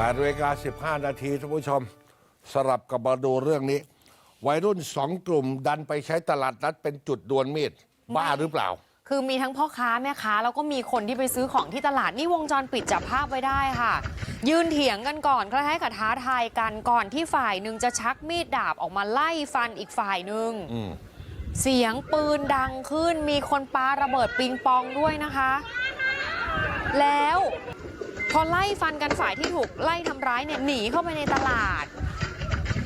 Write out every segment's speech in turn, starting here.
8นาฬิกา15 นาทีท่านผู้ชม สลับกับมาดูเรื่องนี้ วัยรุ่นสองกลุ่มดันไปใช้ตลาดนัดเป็นจุดดวลมีด บ้าหรือเปล่า คือมีทั้งพ่อค้าแม่ค้า แล้วก็มีคนที่ไปซื้อของที่ตลาดนี่วงจรปิดจับภาพไว้ได้ค่ะ ยืนเถียงกันก่อนคล้ายๆกับท้าทายกันก่อนที่ฝ่ายหนึ่งจะชักมีดดาบออกมาไล่ฟันอีกฝ่ายหนึ่งอืม เสียงปืนดังขึ้นมีคนปาระเบิดปิงปองด้วยนะคะ แล้ว พอไล่ฟันกันฝ่ายที่ถูกไล่ทำร้ายเนี่ยหนีเข้าไปในตลาด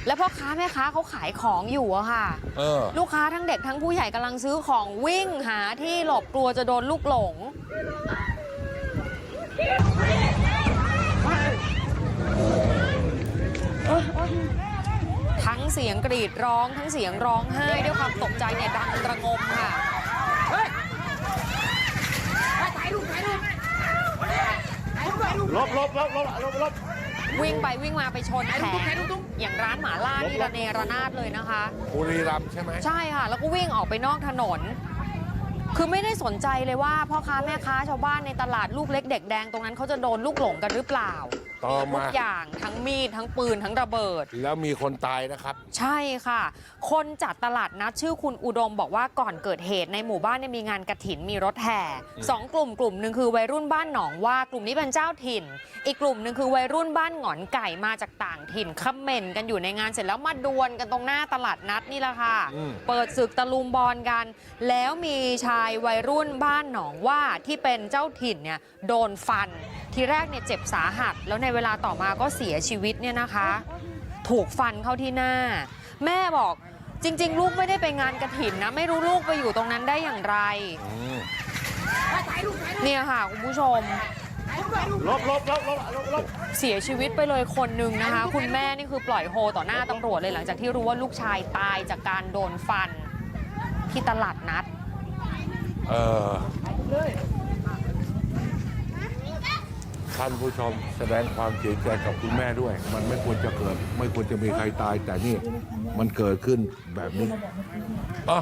แล้วพ่อค้าแม่ค้าเขาขายของอยู่อะค่ะเออ ลูกค้าทั้งเด็กทั้งผู้ใหญ่กำลังซื้อของวิ่งหาที่หลบกลัวจะโดนลูกหลง ทั้งเสียงกรีดร้องทั้งเสียงร้องไห้ด้วยความตกใจเนี่ยดังระงมค่ะ ลบลบลบลบลบลบ วิ่งไปวิ่งมาไปชนแผงอย่างร้านหมาล่านี่ระเนระนาดเลยนะคะบุรีรัมย์ใช่ไหมใช่ค่ะ แล้วก็วิ่งออกไปนอกถนน คือไม่ได้สนใจเลยว่าพ่อค้าแม่ค้าชาวบ้านในตลาดลูกเล็กเด็กแดงตรงนั้นเขาจะโดนลูกหลงกันหรือเปล่า ต่อทุมา กอย่างทั้งมีดทั้งปืนทั้งระเบิด แล้วมีคนตายนะครับ ใช่ค่ะ คนจัดตลาดนัดชื่อคุณอุดมบอกว่าก่อนเกิดเหตุในหมู่บ้านเนี่ยมีงานกระถินมีรถแห่สองกลุ่มกลุ่มหนึ่งคือวัยรุ่นบ้านหนองว่ากลุ่มนี้เป็นเจ้าถิ่น อีกกลุ่มหนึ่งคือวัยรุ่นบ้านหงอนไก่มาจากต่างถิ่นคำเมนกันอยู่ในงานเสร็จแล้วมาดวลกันตรงหน้าตลาดนัดนี่แหละค่ะ อืม เปิดศึกตะลุมบอลกัน แล้วมีชายวัยรุ่นบ้านหนองว่าที่เป็นเจ้าถิ่นเนี่ยโดนฟัน ทีแรกเนี่ยเจ็บสาหัส แล้วในเวลาต่อมาก็เสียชีวิตเนี่ยนะคะ ถูกฟันเข้าที่หน้า แม่บอกจริง ๆ ลูกไม่ได้ไปงานกระถินนะ ไม่รู้ลูกไปอยู่ตรงนั้นได้อย่างไรเนี่ยค่ะคุณผู้ชมลบลบลบลบลบลบเสียชีวิตไปเลยคนหนึ่งนะคะ คุณแม่นี่คือปล่อยโฮต่อหน้าตำรวจเลยหลังจากที่รู้ว่าลูกชายตายจากการโดนฟันที่ตลาดนัด เออ ท่านผู้ชมแสดงความเสียใจกับคุณแม่ด้วย มันไม่ควรจะเกิด ไม่ควรจะมีใครตายแต่นี่มันเกิดขึ้นแบบนี้อะ